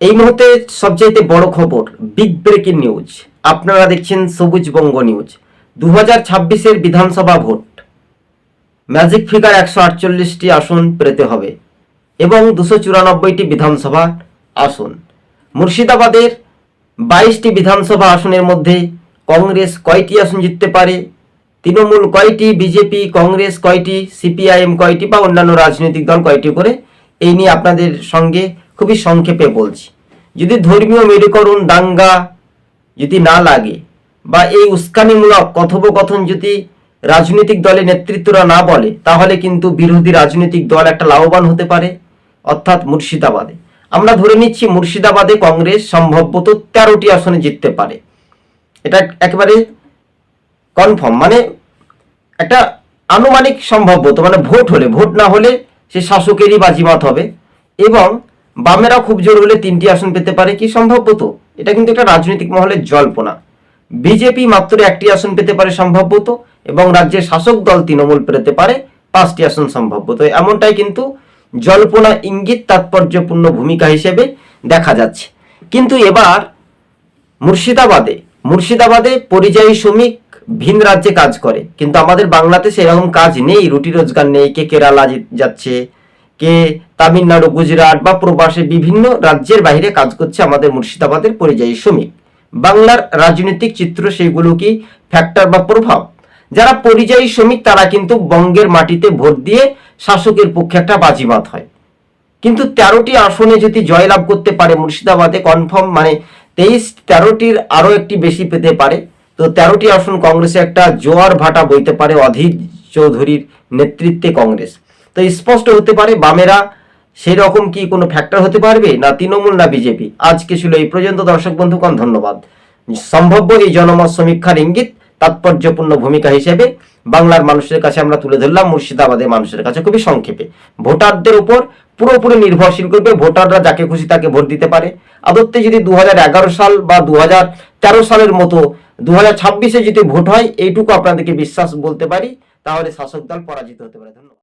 এই মুহূর্তে সবচাইতে বড় খবর বিগ ব্রেকিং নিউজ আপনারা দেখছেন সবুজ বঙ্গ নিউজ। দু হাজার ছাব্বিশের বিধানসভা ভোট। ম্যাজিক ফিগার একশো আটচল্লিশটি আসন পেতে হবে এবং দুশো চুরানব্বইটি বিধানসভা আসন। মুর্শিদাবাদের বাইশটি বিধানসভা আসনের মধ্যে কংগ্রেস কয়টি আসন জিততে পারে? তৃণমূল কয়টি, বিজেপি, কংগ্রেস কয়টি, সিপিআইএম কয়টি বা অন্যান্য রাজনৈতিক দল কয়টি করে, এই নিয়ে আপনাদের সঙ্গে খুবই সংক্ষেপে বলছি। যদি ধর্মীয় মেরুকরণ দাঙ্গা যদি না লাগে বা এই উস্কানিমূলক কথোপকথন যদি রাজনৈতিক দলে নেতৃত্বরা না বলে, তাহলে কিন্তু বিরোধী রাজনৈতিক দল একটা লাভবান হতে পারে, অর্থাৎ মুর্শিদাবাদে। আমরা ধরে নিচ্ছি মুর্শিদাবাদে কংগ্রেস সম্ভবত তেরোটি আসনে জিততে পারে। এটা একেবারে কনফার্ম মানে একটা আনুমানিক সম্ভবত মানে ভোট হলে, ভোট না হলে সে শাসকেরই বাজিমাত হবে। এবং বামেরা খুব জোর হলে তিনটি আসন পেতে পারে, কি সম্ভবত এটা কিন্তু একটা রাজনৈতিক মহলের জল্পনা। বিজেপি মাত্র একটি আসন পেতে পারে সম্ভবত এবং রাজ্যের শাসক দল তৃণমূল পেতে পারে পাঁচটি আসন সম্ভবত এমনটাই কিন্তু জল্পনা, ইঙ্গিত, তাৎপর্যপূর্ণ ভূমিকা হিসেবে দেখা যাচ্ছে। কিন্তু এবার মুর্শিদাবাদে মুর্শিদাবাদে পরিযায়ী শ্রমিক ভিন রাজ্যে কাজ করে। কিন্তু আমাদের বাংলাতে সেরকম কাজ নেই, রুটি রোজগার নেই, কে কেরালা যাচ্ছে কে তামিলনাড়ু গুজরাট বা প্রবাসে বিভিন্ন রাজ্যের বাইরে কাজ করছে আমাদের মুর্শিদাবাদের পরিযায়ী শ্রমিক। বাংলার রাজনৈতিক চিত্র সেইগুলো কি ফ্যাক্টর বা প্রভাব? যারা পরিযায়ী শ্রমিক, তারা কিন্তু বঙ্গের মাটিতে ভোট দিয়ে শাসকের পক্ষে একটা বাজিমাত হয়। কিন্তু তেরোটি আসনে যদি জয়লাভ করতে পারে মুর্শিদাবাদে কনফার্ম মানে তেইশ, তেরোটির আরও একটি বেশি পেতে পারে। তো তেরোটি আসন কংগ্রেসে একটা জোয়ার ভাটা বইতে পারে অধীর চৌধুরীর নেতৃত্বে কংগ্রেস। তো স্পষ্ট হতে পারে বামেরা সেই রকম কি কোনো ফ্যাক্টর হতে পারবে, না তৃণমূল, না বিজেপি? আজকে ছিল এই পর্যন্ত, দর্শক বন্ধুগণ ধন্যবাদ। সম্ভাব্য এই জনমত সমীক্ষার ইঙ্গিত, তাৎপর্যপূর্ণ ভূমিকা হিসেবে বাংলার মানুষের কাছে আমরা তুলে ধরলাম মুর্শিদাবাদের মানুষের কাছে খুবই সংক্ষেপে। ভোটারদের উপর পুরোপুরি নির্ভরশীল করবে ভোটাররা যাকে খুশি তাকে ভোট দিতে পারে। আদত্তে যদি দু হাজার এগারো সাল বা দু হাজার তেরো সালের মতো দু হাজার যদি ভোট হয়, এইটুকু আপনাদেরকে বিশ্বাস বলতে পারি, তাহলে শাসক দল পরাজিত হতে পারে।